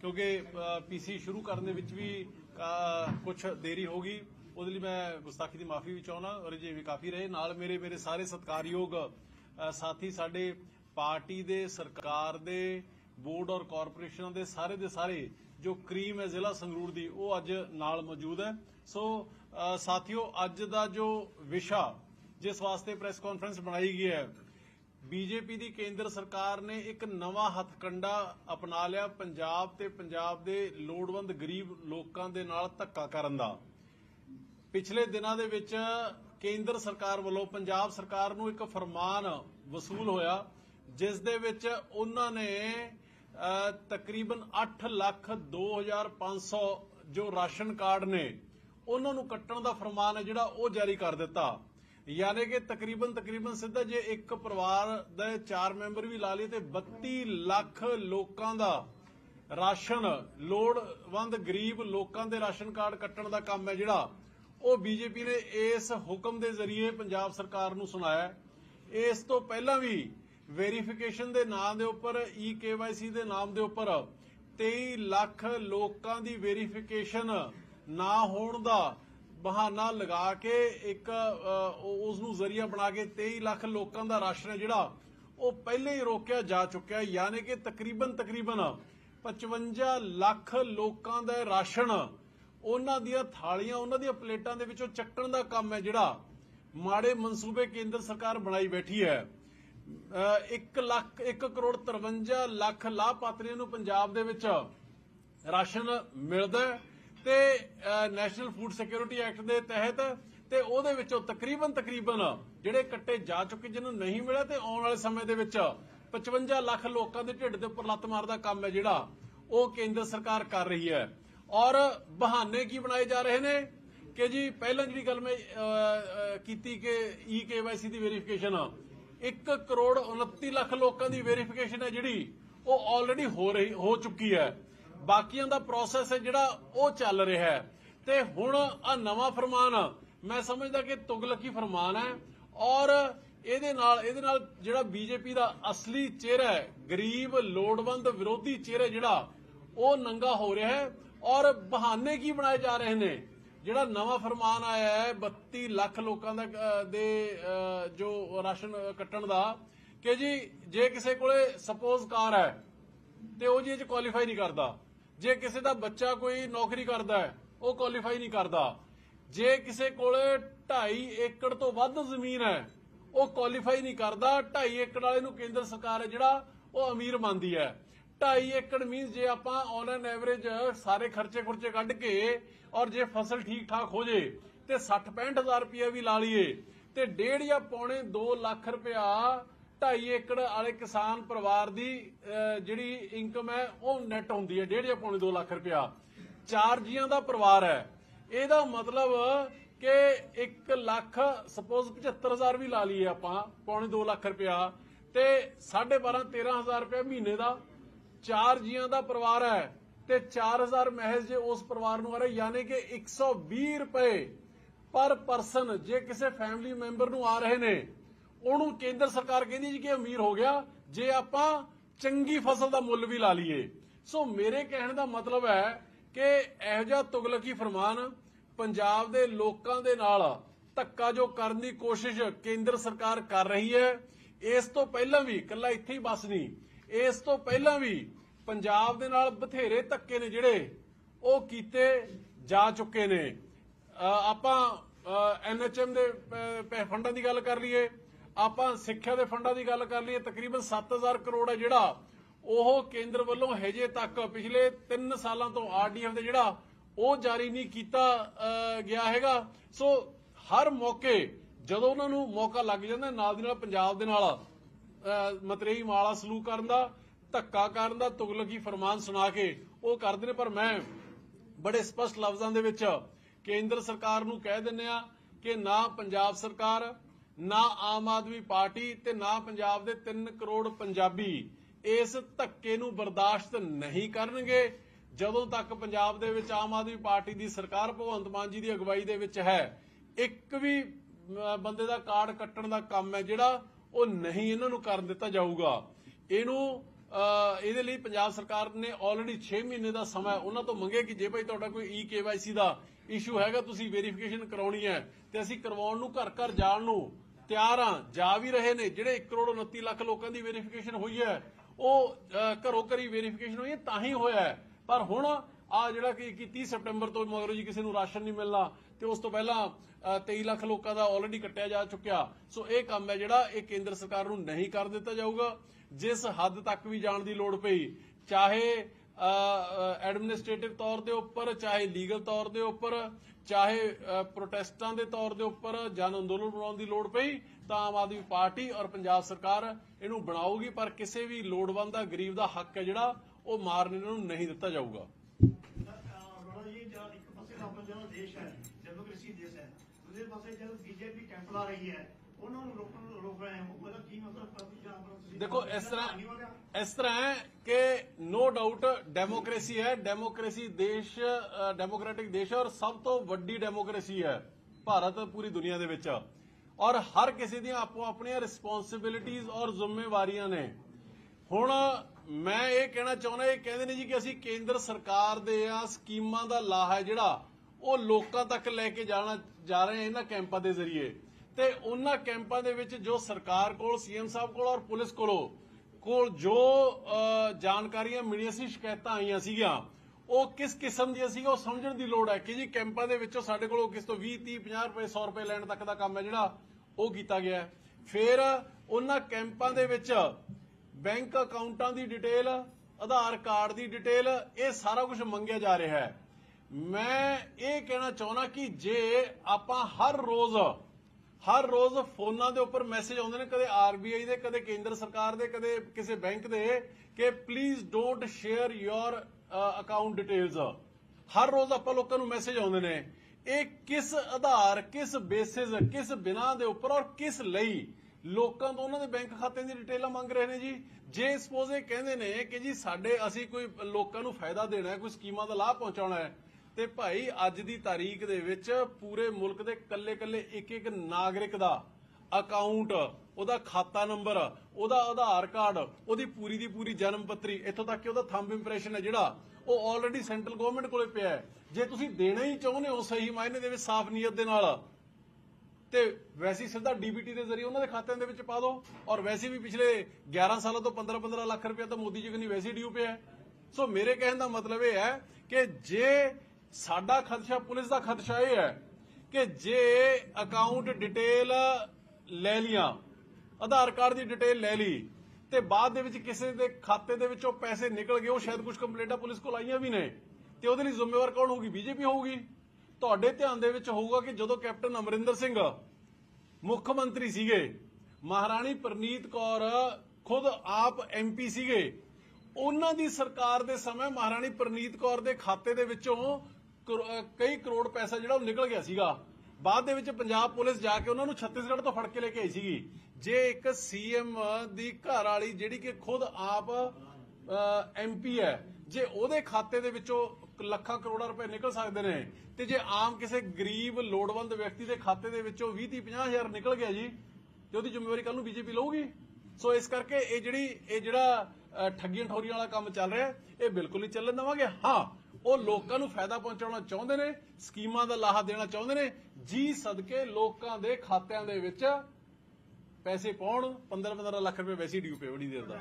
ਕਿਉਂਕਿ ਪੀਸੀ ਸ਼ੁਰੂ ਕਰਨ ਦੇ ਵਿੱਚ ਵੀ ਕੁਝ ਦੇਰੀ ਹੋ ਗਈ। ਉਹਦੇ ਲਈ ਮੈਂ ਗੁਸਤਾਖੀ ਦੀ ਮਾਫੀ ਵੀ ਚਾਹੁੰਦਾ ਔਰ ਜੇ ਵੀ ਕਾਫੀ ਰਹੇ। ਨਾਲ ਮੇਰੇ ਮੇਰੇ ਸਾਰੇ ਸਤਿਕਾਰਯੋਗ ਸਾਥੀ ਸਾਡੇ ਪਾਰਟੀ ਦੇ, ਸਰਕਾਰ ਦੇ, ਬੋਰਡ ਔਰ ਕਾਰਪੋਰੇਸ਼ਨਾਂ ਦੇ ਸਾਰੇ ਦੇ ਸਾਰੇ ਜੋ ਕਰੀਮ ਹੈ ਜ਼ਿਲ੍ਹਾ ਸੰਗਰੂਰ ਦੀ, ਉਹ ਅੱਜ ਨਾਲ ਮੌਜੂਦ ਹੈ। ਸੋ ਸਾਥੀਓ, ਅੱਜ ਦਾ ਜੋ ਵਿਸ਼ਾ, ਜਿਸ ਵਾਸਤੇ ਪ੍ਰੈਸ ਕਾਨਫਰੰਸ ਬਣਾਈ ਗਈ ਹੈ ਬੀਜੇਪੀ ਦੀ ਕੇਂਦਰ ਸਰਕਾਰ ਨੇ ਇੱਕ ਨਵਾਂ ਹੱਥਕੰਡਾ ਅਪਣਾ ਲਿਆ ਪੰਜਾਬ ਤੇ ਪੰਜਾਬ ਦੇ ਲੋੜਵੰਦ ਗਰੀਬ ਲੋਕਾਂ ਦੇ ਨਾਲ ਧੱਕਾ ਕਰਨ ਦਾ। ਪਿਛਲੇ ਦਿਨਾਂ ਦੇ ਵਿੱਚ ਕੇਂਦਰ ਸਰਕਾਰ ਵੱਲੋਂ ਪੰਜਾਬ ਸਰਕਾਰ ਨੂੰ ਇੱਕ ਫਰਮਾਨ ਵਸੂਲ ਹੋਇਆ, ਜਿਸ ਦੇ ਵਿੱਚ ਉਹਨਾਂ ਨੇ ਤਕਰੀਬਨ 8 ਲੱਖ 2500 ਜੋ ਰਾਸ਼ਨ ਕਾਰਡ ਨੇ, ਉਹਨਾਂ ਨੂੰ ਕੱਟਣ ਦਾ ਫਰਮਾਨ ਹੈ ਜਿਹੜਾ ਉਹ ਜਾਰੀ ਕਰ ਦਿੱਤਾ। ਯਾਨੀ ਕਿ ਤਕਰੀਬਨ ਤਕਰੀਬਨ ਸਿੱਧਾ ਜੇ ਇੱਕ ਪਰਿਵਾਰ ਦੇ ਚਾਰ ਮੈਂਬਰ ਵੀ ਲਾ ਲਈਏ ਤੇ 32 ਲੱਖ ਲੋਕਾਂ ਦਾ ਰਾਸ਼ਨ ਲੋੜਵੰਦ ਗਰੀਬ ਲੋਕਾਂ ਦੇ ਰਾਸ਼ਨ ਕਾਰਡ ਕੱਟਣ ਦਾ ਕੰਮ ਹੈ ਜਿਹੜਾ। ਉਹ ਬੀਜੇਪੀ ਨੇ ਇਸ ਹੁਕਮ ਦੇ ਜ਼ਰੀਏ ਪੰਜਾਬ ਸਰਕਾਰ ਨੂੰ ਸੁਣਾਇਆ ਇਸ ਤੋਂ ਪਹਿਲਾਂ ਵੀ ਵੈਰੀਫਿਕੇਸ਼ਨ ਦੇ ਨਾਮ ਦੇ ਉੱਪਰ, ਈ ਕੇਵਾਈਸੀ ਦੇ ਨਾਮ ਦੇ ਉੱਪਰ 23 ਲੱਖ ਲੋਕਾਂ ਦੀ ਵੈਰੀਫਿਕੇਸ਼ਨ ਨਾ ਹੋਣ ਦਾ ਬਹਾਨਾ ਲਗਾ ਕੇ ਇੱਕ ਉਸ ਨੂੰ ਜ਼ਰੀਆ ਬਣਾ ਕੇ 23 ਲੱਖ ਲੋਕਾਂ ਦਾ ਰਾਸ਼ਨ ਹੈ ਜਿਹੜਾ ਉਹ ਪਹਿਲੇ ਹੀ ਰੋਕਿਆ ਜਾ ਚੁੱਕਿਆ ਯਾਨੀ ਕਿ ਤਕਰੀਬਨ ਤਕਰੀਬਨ 55 ਲੱਖ ਲੋਕਾਂ ਦਾ ਰਾਸ਼ਨ, ਉਹਨਾਂ ਦੀਆਂ ਥਾਲੀਆਂ, ਉਹਨਾਂ ਦੀਆਂ ਪਲੇਟਾਂ ਦੇ ਵਿੱਚੋਂ ਚੱਕਣ ਦਾ ਕੰਮ ਹੈ ਜਿਹੜਾ ਮਾੜੇ ਮਨਸੂਬੇ ਕੇਂਦਰ ਸਰਕਾਰ ਬਣਾਈ ਬੈਠੀ ਹੈ। 1 ਲੱਖ 1 ਕਰੋੜ 53 ਲੱਖ ਲਾਭਪਾਤਰੀਆਂ ਨੂੰ ਪੰਜਾਬ ਦੇ ਵਿੱਚ ਰਾਸ਼ਨ ਮਿਲਦਾ ਹੈ। ਤੇ ਨੈਸ਼ਨਲ ਫੂਡ ਸਿਕਿਉਰਿਟੀ ਐਕਟ ਦੇ ਤਹਿਤ ਤੇ ਉਹਦੇ ਵਿੱਚੋਂ ਤਕਰੀਬਨ ਤਕਰੀਬਨ ਜਿਹੜੇ ਕੱਟੇ ਜਾ ਚੁੱਕੇ, ਜਿਹਨੂੰ ਨਹੀਂ ਮਿਲਿਆ ਤੇ ਆਉਣ ਵਾਲੇ ਸਮੇਂ ਦੇ ਵਿੱਚ 55 ਲੱਖ ਲੋਕਾਂ ਦੇ ਢਿੱਡ ਦੇ ਉੱਪਰ ਲੱਤ ਮਾਰਦਾ ਕੰਮ ਹੈ ਜਿਹੜਾ ਉਹ ਕੇਂਦਰ ਸਰਕਾਰ ਕਰ ਰਹੀ ਹੈ। ਔਰ ਬਹਾਨੇ ਕੀ ਬਣਾਏ ਜਾ ਰਹੇ ਨੇ? ਕਿ ਜੀ, ਪਹਿਲਾਂ ਜਿਹੜੀ ਗੱਲ ਮੈਂ ਕੀਤੀ ਕਿ ਈ ਕੇਵਾਈਸੀ ਦੀ ਵੈਰੀਫਿਕੇਸ਼ਨ 1 ਕਰੋੜ 29 ਲੱਖ ਲੋਕਾਂ ਦੀ ਵੈਰੀਫਿਕੇਸ਼ਨ ਹੈ ਜਿਹੜੀ, ਉਹ ਆਲਰੇਡੀ ਹੋ ਰਹੀ, ਹੋ ਚੁੱਕੀ ਹੈ। ਬਾਕੀਆਂ ਦਾ ਪ੍ਰੋਸੈਸ ਹੈ ਜਿਹੜਾ ਉਹ ਚੱਲ ਰਿਹਾ ਹੈ। ਤੇ ਹੁਣ ਆ ਨਵਾਂ ਫਰਮਾਨ, ਮੈਂ ਸਮਝਦਾ ਕਿ ਤੁਗਲਕੀ ਫਰਮਾਨ ਹੈ ਔਰ ਇਹਦੇ ਨਾਲ ਇਹਦੇ ਨਾਲ ਜਿਹੜਾ ਬੀਜੇਪੀ ਦਾ ਅਸਲੀ ਚਿਹਰਾ ਹੈ, ਗਰੀਬ, ਲੋੜਵੰਦ, ਵਿਰੋਧੀ ਚਿਹਰਾ ਜਿਹੜਾ, ਉਹ ਨੰਗਾ ਹੋ ਰਿਹਾ ਹੈ ਔਰ ਬਹਾਨੇ ਕੀ ਬਣਾਏ ਜਾ ਰਹੇ ਨੇ? ਜਿਹੜਾ ਨਵਾਂ ਫਰਮਾਨ ਆਇਆ ਹੈ 32 ਲੱਖ ਲੋਕਾਂ ਦਾ ਦੇ ਜੋ ਰਾਸ਼ਨ ਕੱਟਣ ਦਾ, ਕਿ ਜੀ, ਜੇ ਕਿਸੇ ਕੋਲੇ ਸਪੋਜ਼ ਕਾਰ ਹੈ, ਤੇ ਉਹ ਜੀ ਇਹ ਚ ਕੁਆਲੀਫਾਈ ਨਹੀਂ ਕਰਦਾ। ਜੇ ਕਿਸੇ ਦਾ ਬੱਚਾ ਕੋਈ ਨੌਕਰੀ ਕਰਦਾ ਹੈ, ਉਹ ਕੁਆਲੀਫਾਈ ਨਹੀਂ ਕਰਦਾ। ਜੇ ਕਿਸੇ ਕੋਲੇ 2.5 ਏਕੜ ਤੋਂ ਵੱਧ ਜ਼ਮੀਨ ਹੈ, ਉਹ ਕੁਆਲੀਫਾਈ ਨਹੀਂ ਕਰਦਾ। 2.5 ਏਕੜ ਵਾਲੇ ਨੂੰ ਕੇਂਦਰ ਸਰਕਾਰ ਹੈ ਜਿਹੜਾ, ਉਹ ਅਮੀਰ ਮੰਨਦੀ ਹੈ। 2.5 ਏਕੜ ਮੀਨਸ ਜੇ ਆਪਾਂ ਔਨ ਐਨ ਐਵਰੇਜ ਸਾਰੇ ਖਰਚੇ ਖੁਰਚੇ ਕੱਢ ਕੇ ਔਰ ਜੇ ਫਸਲ ਠੀਕ ਠਾਕ ਹੋ ਜੇ, ਤੇ 60 65000 ਰੁਪਏ ਵੀ ਲਾ ਲਈਏ, ਤੇ ਡੇਢ ਜਾਂ ਪੌਣੇ 2 ਲੱਖ ਰੁਪਇਆ 2.5 ਏਕੜ ਵਾਲੇ ਕਿਸਾਨ ਪਰਿਵਾਰ ਦੀ ਜਿਹੜੀ ਇਨਕਮ ਹੈ, ਉਹ ਨੈਟ ਹੁੰਦੀ ਹੈ, ਡੇਢ ਜਾਂ ਪੌਣੇ 2 ਲੱਖ ਰੁਪਇਆ। ਚਾਰ ਜੀਆਂ ਦਾ ਪਰਿਵਾਰ ਹੈ। ਇਹਦਾ ਮਤਲਬ ਕਿ 1 ਲੱਖ ਸਪੋਜ਼ 75000 ਵੀ ਲਾ ਲਈਏ ਆਪਾਂ, ਪੌਣੇ 2 ਲੱਖ ਰੁਪਇਆ, ਤੇ 12.5 13000 ਰੁਪਇਆ ਮਹੀਨੇ ਦਾ। ਚਾਰ ਜੀਆਂ ਦਾ ਪਰਿਵਾਰ ਹੈ, ਤੇ 4000 ਮਹਿਜ਼ ਜੇ ਉਸ ਪਰਿਵਾਰ ਨੂੰ ਆ ਰਿਹਾ, ਯਾਨੀ ਕਿ 120 ਰੁਪਏ ਪਰ ਪਰਸਨ ਜੇ ਕਿਸੇ ਫੈਮਿਲੀ ਮੈਂਬਰ ਨੂੰ ਆ ਰਹੇ ਨੇ ਉਹਨੂੰ ਕੇਂਦਰ ਸਰਕਾਰ ਕਹਿੰਦੀ ਜੀ ਕਿ ਅਮੀਰ ਹੋ ਗਿਆ ਜੇ ਆਪਾਂ ਚੰਗੀ ਫਸਲ ਦਾ ਮੁੱਲ ਵੀ ਲਾ ਲਈਏ। ਸੋ ਮੇਰੇ ਕਹਿਣ ਦਾ ਮਤਲਬ ਹੈ ਕਿ ਇਹੋ ਜਿਹਾ ਤੁਗਲਕੀ ਫਰਮਾਨ ਪੰਜਾਬ ਦੇ ਲੋਕਾਂ ਦੇ ਨਾਲ ਧੱਕਾ ਜੋ ਕਰਨ ਦੀ ਕੋਸ਼ਿਸ਼ ਕੇਂਦਰ ਸਰਕਾਰ ਕਰ ਰਹੀ ਹੈ ਇਸ ਤੋਂ ਪਹਿਲਾਂ ਵੀ ਕੱਲਾ ਇੱਥੇ ਹੀ ਬਸ ਨਹੀਂ ਇਸ ਤੋਂ ਪਹਿਲਾਂ ਵੀ ਪੰਜਾਬ ਦੇ ਨਾਲ ਬਥੇਰੇ ਧੱਕੇ ਨੇ ਜਿਹੜੇ ਉਹ ਕੀਤੇ ਜਾ ਚੁੱਕੇ ਨੇ। ਆਪਾਂ ਐਨਐਚਐਮ ਦੇ ਅ, ਪੈ- ਫੰਡਾਂ ਦੀ ਗੱਲ ਕਰ ਲਈਏ। ਆਪਾਂ ਸਿੱਖਿਆ ਦੇ ਫੰਡਾਂ ਦੀ ਗੱਲ ਕਰ ਲਈਏ, ਤਕਰੀਬਨ 7000 ਕਰੋੜ ਹੈ ਜਿਹੜਾ ਉਹ ਕੇਂਦਰ ਵੱਲੋਂ ਹਜੇ ਤੱਕ ਪਿਛਲੇ 3 ਸਾਲਾਂ ਤੋਂ ਆਰਡੀਐਫ ਦੇ ਜਿਹੜਾ ਉਹ ਜਾਰੀ ਨਹੀਂ ਕੀਤਾ ਗਿਆ ਹੈਗਾ। ਸੋ ਹਰ ਮੌਕੇ ਜਦੋਂ ਉਹਨਾਂ ਨੂੰ ਮੌਕਾ ਲੱਗ ਜਾਂਦਾ, ਨਾਲ ਦੀ ਨਾਲ ਪੰਜਾਬ ਦੇ ਨਾਲ ਮਤਰੇਈ ਮਾਲਾ ਸਲੂਕ ਕਰਨ ਦਾ, ਧੱਕਾ ਕਰਨ ਦਾ, ਤੁਗਲਕੀ ਫਰਮਾਨ ਸੁਣਾ ਕੇ ਉਹ ਕਰਦੇ ਨੇ। ਪਰ ਮੈਂ ਬੜੇ ਸਪਸ਼ਟ ਲਫ਼ਜ਼ਾਂ ਦੇ ਵਿੱਚ ਕੇਂਦਰ ਸਰਕਾਰ ਨੂੰ ਕਹਿ ਦਿੰਨੇ ਆ ਕਿ ਨਾ ਪੰਜਾਬ ਸਰਕਾਰ ਨਾ ਆਮ ਆਦਮੀ ਪਾਰਟੀ ਤੇ ਨਾ ਪੰਜਾਬ ਦੇ 3 ਕਰੋੜ ਪੰਜਾਬੀ ਇਸ ਧੱਕੇ ਨੂੰ ਬਰਦਾਸ਼ਤ ਨਹੀਂ ਕਰਨਗੇ। ਜਦੋਂ ਤੱਕ ਪੰਜਾਬ ਦੇ ਵਿੱਚ ਆਮ ਆਦਮੀ ਪਾਰਟੀ ਦੀ ਸਰਕਾਰ ਭਗਵੰਤ ਮਾਨ ਜੀ ਦੀ ਅਗਵਾਈ ਦੇ ਵਿੱਚ ਹੈ, ਇੱਕ ਵੀ ਬੰਦੇ ਦਾ ਕਾਰਡ ਕੱਟਣ ਦਾ ਕੰਮ ਹੈ ਜਿਹੜਾ, ਉਹ ਨਹੀਂ ਇਹਨਾਂ ਨੂੰ ਕਰਨ ਦਿੱਤਾ ਜਾਊਗਾ। ਇਹਨੂੰ ਇਹਦੇ ਲਈ ਪੰਜਾਬ ਸਰਕਾਰ ਨੇ ਆਲਰੇਡੀ 6 ਮਹੀਨੇ ਦਾ ਸਮਾਂ ਉਹਨਾਂ ਤੋਂ ਮੰਗਿਆ ਕਿ ਜੇ ਭਾਈ ਤੁਹਾਡਾ ਕੋਈ ਈ ਕੇਵਾਈਸੀ ਦਾ ਇਸ਼ੂ ਹੈਗਾ, ਤੁਸੀਂ ਵੈਰੀਫਿਕੇਸ਼ਨ ਕਰਾਉਣੀ ਹੈ ਤੇ ਅਸੀਂ ਕਰਵਾਉਣ ਨੂੰ ਘਰ ਘਰ ਜਾਣ ਨੂੰ ਤਿਆਰ ਆ ਜਾ ਵੀ ਰਹੇ ਨੇ ਜਿਹੜੇ 1 ਕਰੋੜ 29 ਲੱਖ ਲੋਕਾਂ ਦੀ ਵੈਰੀਫਿਕੇਸ਼ਨ ਹੋਈ ਹੈ ਉਹ ਅਹ, ਘਰੋਂ ਘਰੀ ਵੈਰੀਫਿਕੇਸ਼ਨ ਹੋਈ ਹੈ ਤਾਂ ਹੀ ਹੋਇਆ ਹੈ। ਪਰ ਹੁਣ ਆ ਜਿਹੜਾ ਕਿ ਕਿ 30 ਸਤੰਬਰ ਤੋਂ ਮਗਰੋਂ ਜੀ ਕਿਸੇ ਨੂੰ ਰਾਸ਼ਨ ਨਹੀਂ ਮਿਲਣਾ ਤੇ ਉਸ ਤੋਂ ਪਹਿਲਾਂ ਅਹ, 23 ਲੱਖ ਲੋਕਾਂ ਦਾ ਆਲਰੇਡੀ ਕੱਟਿਆ ਜਾ ਚੁੱਕਿਆ। ਸੋ ਇਹ ਕੰਮ ਹੈ ਜਿਹੜਾ ਇਹ ਕੇਂਦਰ ਸਰਕਾਰ ਨੂੰ ਨਹੀਂ ਕਰ ਦਿੱਤਾ ਜਾਊਗਾ। ਜਿਸ ਹੱਦ ਤੱਕ ਵੀ ਜਾਣ ਦੀ ਲੋੜ ਪਈ ਚਾਹੇ ਐਡਮਿਨਿਸਟ੍ਰੇਟਿਵ ਤੌਰ ਦੇ ਉੱਪਰ, ਚਾਹੇ ਲੀਗਲ ਤੌਰ ਦੇ ਉੱਪਰ, ਚਾਹੇ ਪ੍ਰੋਟੈਸਟਾਂ ਦੇ ਤੌਰ ਦੇ ਉੱਪਰ ਜਨ ਅੰਦੋਲਨ ਬਣਾਉਣ ਦੀ ਲੋੜ ਪਈ, ਤਾਂ ਆਮ ਆਦਮੀ ਪਾਰਟੀ ਔਰ ਪੰਜਾਬ ਸਰਕਾਰ ਇਹਨੂੰ ਬਣਾਊਗੀ, ਪਰ ਕਿਸੇ ਵੀ ਲੋੜਵੰਦ ਦਾ, ਗਰੀਬ ਦਾ ਹੱਕ ਹੈ ਜਿਹੜਾ, ਉਹ ਮਾਰਨ ਨੂੰ ਨਹੀਂ ਦਿੱਤਾ ਜਾਊਗਾ। ਦੂਜੇ ਪਾਸੇ ਜਦ ਬੀਜੇਪੀ ਕੈਂਪ ਲਾ ਰਹੀ ਹੈ, ਉਹਨਾਂ ਨੂੰ ਰੋਕਣ, ਰੋਕ ਰਹੇ ਹੋ, ਉਹਦਾ ਕੀ ਮਤਲਬ? ਕਾਫੀ ਜਾਂ ਆਪਣਾ ਤੁਸੀਂ ਦੇਖੋ ਇਸ ਤਰ੍ਹਾਂ ਹੈ ਕਿ ਨੋ ਡਾਊਟ ਡੈਮੋਕ੍ਰੇਸੀ ਹੈ ਡੈਮੋਕ੍ਰੇਸੀ ਦੇਸ਼ ਡੈਮੋਕ੍ਰੈਟਿਕ ਦੇਸ਼ ਔਰ ਸਭ ਤੋਂ ਵੱਡੀ ਡੈਮੋਕ੍ਰੇਸੀ ਹੈ ਭਾਰਤ ਪੂਰੀ ਦੁਨੀਆ ਦੇ ਵਿੱਚ। ਔਰ ਹਰ ਕਿਸੇ ਦੀਆਂ ਆਪੋ ਆਪਣੀਆਂ ਰਿਸਪੌਂਸਿਬਿਲਿਟੀਆਂ ਔਰ ਜ਼ਿੰਮੇਵਾਰੀਆਂ ਨੇ। ਹੁਣ ਮੈਂ ਇਹ ਕਹਿਣਾ ਚਾਹੁੰਦਾ, ਇਹ ਕਹਿੰਦੇ ਨੇ ਜੀ ਕਿ ਅਸੀਂ ਕੇਂਦਰ ਸਰਕਾਰ ਦੇ ਆ, ਸਕੀਮਾਂ ਦਾ ਲਾਹਾ ਹੈ ਜਿਹੜਾ, ਉਹ ਲੋਕਾਂ ਤੱਕ ਲੈ ਕੇ ਜਾਣਾ, ਜਾ ਰਹੇ ਹਾਂ ਇਹਨਾਂ ਕੈਂਪਾਂ ਦੇ ਜ਼ਰੀਏ। ਤੇ ਉਹਨਾਂ ਕੈਂਪਾਂ ਦੇ ਵਿੱਚ ਜੋ ਸਰਕਾਰ ਕੋਲ, ਸੀਐਮ ਸਾਹਿਬ ਕੋਲ ਔਰ ਪੁਲਿਸ ਕੋਲੋਂ, ਕੋਲ ਜੋ ਜਾਣਕਾਰੀਆਂ ਮਿਲੀਆਂ ਸੀ, ਸ਼ਿਕਾਇਤਾਂ ਆਈਆਂ ਸੀਗੀਆਂ, ਉਹ ਕਿਸ ਕਿਸਮ ਦੀਆਂ ਸੀ ਉਹ ਸਮਝਣ ਦੀ ਲੋੜ ਹੈ ਕਿ ਜੀ ਕੈਂਪਾਂ ਦੇ ਵਿੱਚੋਂ ਸਾਡੇ ਕੋਲੋਂ ਕਿਸ ਤੋਂ 20 30 50 ਰੁਪਏ 100 ਰੁਪਏ ਲੈਣ ਤੱਕ ਦਾ ਕੰਮ ਹੈ ਜਿਹੜਾ, ਉਹ ਕੀਤਾ ਗਿਆ ਹੈ। ਫਿਰ ਉਹਨਾਂ ਕੈਂਪਾਂ ਦੇ ਵਿੱਚ ਬੈਂਕ ਅਕਾਊਂਟਾਂ ਦੀ ਡਿਟੇਲ, ਆਧਾਰ ਕਾਰਡ ਦੀ ਡਿਟੇਲ, ਇਹ ਸਾਰਾ ਕੁਝ ਮੰਗਿਆ ਜਾ ਰਿਹਾ ਹੈ ਮੈਂ ਇਹ ਕਹਿਣਾ ਚਾਹੁੰਦਾ ਕਿ ਜੇ ਆਪਾਂ ਹਰ ਰੋਜ਼ ਹਰ ਰੋਜ਼ ਫੋਨਾਂ ਦੇ ਉੱਪਰ ਮੈਸੇਜ ਆਉਂਦੇ ਨੇ, ਕਦੇ ਆਰਬੀਆਈ ਦੇ, ਕਦੇ ਕੇਂਦਰ ਸਰਕਾਰ ਦੇ, ਕਦੇ ਕਿਸੇ ਬੈਂਕ ਦੇ, ਕਿ please don't share your account details ਹਰ ਰੋਜ਼ ਆਪਾਂ ਲੋਕਾਂ ਨੂੰ ਮੈਸੇਜ ਆਉਂਦੇ ਨੇ, ਇਹ ਕਿਸ ਆਧਾਰ, ਕਿਸ ਬੇਸਿਸ ਕਿਸ ਬਿਨਾ ਦੇ ਉੱਪਰ ਔਰ ਕਿਸ ਲਈ ਲੋਕਾਂ ਤੋਂ ਉਹਨਾਂ ਦੇ ਬੈਂਕ ਖਾਤੇ ਦੀ ਡਿਟੇਲਾਂ ਮੰਗ ਰਹੇ ਨੇ ਜੀ। ਜੇ ਸਪੋਜ਼ ਇਹ ਕਹਿੰਦੇ ਨੇ ਕਿ ਜੀ, ਸਾਡੇ ਅਸੀਂ ਕੋਈ ਲੋਕਾਂ ਨੂੰ ਫਾਇਦਾ ਦੇਣਾ ਹੈ, ਕੋਈ ਸਕੀਮਾਂ ਦਾ ਲਾਭ ਪਹੁੰਚਾਉਣਾ ਹੈ ਤੇ ਭਾਈ ਅੱਜ ਦੀ ਤਾਰੀਖ ਦੇ ਵਿੱਚ ਪੂਰੇ ਮੁਲਕ ਦੇ ਕੱਲੇ-ਕੱਲੇ ਇੱਕ-ਇੱਕ ਨਾਗਰਿਕ ਦਾ ਅਕਾਊਂਟ ਉਹਦਾ ਖਾਤਾ ਨੰਬਰ, ਉਹਦਾ ਆਧਾਰ ਕਾਰਡ, ਉਹਦੀ ਪੂਰੀ ਦੀ ਪੂਰੀ ਜਨਮ ਪੱਤਰੀ, ਇੱਥੋਂ ਤੱਕ ਕਿ ਉਹਦਾ ਥੰਬ ਇੰਪ੍ਰੈਸ਼ਨ ਹੈ ਜਿਹੜਾ, ਉਹ ਆਲਰੇਡੀ ਸੈਂਟਰਲ ਗਵਰਨਮੈਂਟ ਕੋਲੇ ਪਿਆ ਹੈ। ਜੇ ਤੁਸੀਂ ਦੇਣਾ ਹੀ ਚਾਹੁੰਦੇ ਹੋ ਸਹੀ ਮਾਇਨੇ ਦੇ ਵਿੱਚ, ਸਾਫ਼ ਨੀਅਤ ਦੇ ਨਾਲ, ਤੇ ਵੈਸੇ ਹੀ ਸਿੱਧਾ ਡੀਬੀਟੀ ਦੇ ਜ਼ਰੀਏ ਉਹਨਾਂ ਦੇ ਖਾਤਿਆਂ ਦੇ ਵਿੱਚ ਪਾ ਦਿਓ, ਔਰ ਵੈਸੇ ਵੀ ਪਿਛਲੇ 11 ਸਾਲਾਂ ਤੋਂ 15-15 ਲੱਖ ਰੁਪਏ ਤਾਂ ਮੋਦੀ ਜੀ ਕਨੀ ਵੈਸੇ ਡਿਊ ਪਿਆ ਸੋ ਮੇਰੇ ਕਹਿਣ ਦਾ ਮਤਲਬ ਇਹ ਹੈ ਕਿ ਜੇ ਸਾਡਾ ਖਦਸ਼ਾ ਪੁਲਿਸ ਦਾ ਖਦਸ਼ਾ ਇਹ ਹੈ ਕਿ ਜੇ ਅਕਾਊਂਟ ਡਿਟੇਲ ਲੈ ਲੀਆਂ, ਆਧਾਰ ਕਾਰਡ ਦੀ ਡਿਟੇਲ ਲੈ ਲਈ, ਤੇ ਬਾਅਦ ਦੇ ਵਿੱਚ ਕਿਸੇ ਦੇ ਖਾਤੇ ਦੇ ਵਿੱਚੋਂ ਪੈਸੇ ਨਿਕਲ ਗਏ, ਉਹ ਸ਼ਾਇਦ ਕੁਝ ਕੰਪਲੇਂਟਾਂ ਪੁਲਿਸ ਕੋਲ ਆਈਆਂ ਵੀ ਨੇ, ਤੇ ਉਹਦੇ ਲਈ ਜ਼ਿੰਮੇਵਾਰ ਕੌਣ ਹੋਊਗੀ? ਬੀਜੇਪੀ ਹੋਊਗੀ। ਤੁਹਾਡੇ ਧਿਆਨ ਦੇ ਵਿੱਚ ਹੋਊਗਾ ਕਿ ਜਦੋਂ ਕੈਪਟਨ ਅਮਰਿੰਦਰ ਸਿੰਘ ਮੁੱਖ ਮੰਤਰੀ ਸੀਗੇ, ਮਹਾਰਾਣੀ ਪ੍ਰਨੀਤ ਕੌਰ ਖੁਦ ਆਪ ਐਮਪੀ ਸੀਗੇ, ਉਹਨਾਂ ਦੀ ਸਰਕਾਰ ਦੇ ਸਮੇਂ ਮਹਾਰਾਣੀ ਪ੍ਰਨੀਤ ਕੌਰ ਦੇ ਖਾਤੇ ਦੇ ਵਿੱਚੋਂ ਕਈ ਕਰੋੜ ਪੈਸਾ ਜਿਹੜਾ ਉਹ ਨਿਕਲ ਗਿਆ ਸੀਗਾ। ਬਾਅਦ ਦੇ ਵਿੱਚ ਪੰਜਾਬ ਪੁਲਿਸ ਜਾ ਕੇ ਉਹਨਾਂ ਨੂੰ ਛੱਤੀਸਗੜ੍ਹ ਤੋਂ ਫੜ ਕੇ ਲੈ ਕੇ ਆਈ ਸੀਗੀ। ਜੇ ਇੱਕ ਸੀਐਮ ਦੀ ਘਰ ਵਾਲੀ ਜਿਹੜੀ ਕਿ ਖੁਦ ਆਪ ਐਮਪੀ ਹੈ, ਜੇ ਉਹਦੇ ਖਾਤੇ ਦੇ ਵਿੱਚੋਂ ਲੱਖਾਂ ਕਰੋੜਾਂ ਰੁਪਏ ਨਿਕਲ ਸਕਦੇ ਨੇ, ਤੇ ਜੇ ਆਮ ਕਿਸੇ ਗਰੀਬ, ਲੋੜਵੰਦ ਵਿਅਕਤੀ ਦੇ ਖਾਤੇ ਦੇ ਵਿੱਚੋਂ 20 30 50 ਹਜ਼ਾਰ ਨਿਕਲ ਗਿਆ ਜੀ, ਤੇ ਉਹਦੀ ਜ਼ਿੰਮੇਵਾਰੀ ਕੱਲ ਨੂੰ ਬੀਜੇਪੀ ਲਊਗੀ। ਸੋ ਇਸ ਕਰਕੇ ਇਹ ਜਿਹੜੀ ਇਹ ਜਿਹੜਾ ਠੱਗੀਆਂ ਠੋਰੀਆਂ ਵਾਲਾ ਕੰਮ ਚੱਲ ਰਿਹਾ, ਇਹ ਬਿਲਕੁਲ ਹੀ ਚੱਲਣ ਦੇਵਾਂਗੇ। ਹਾਂ ਉਹ ਲੋਕਾਂ ਨੂੰ ਫਾਇਦਾ ਪਹੁੰਚਾਉਣਾ ਚਾਹੁੰਦੇ ਨੇ, ਸਕੀਮਾਂ ਦਾ ਲਾਹਾ ਦੇਣਾ ਚਾਹੁੰਦੇ ਨੇ, ਜੀ ਸਦਕੇ ਲੋਕਾਂ ਦੇ ਖਾਤਿਆਂ ਦੇ ਵਿੱਚ ਪੈਸੇ ਪਾਉਣ 15 15 ਲੱਖ ਰੁਪਏ ਵੈਸੇ ਡਿਊ ਪਏ ਨਹੀਂ ਦਿੰਦਾ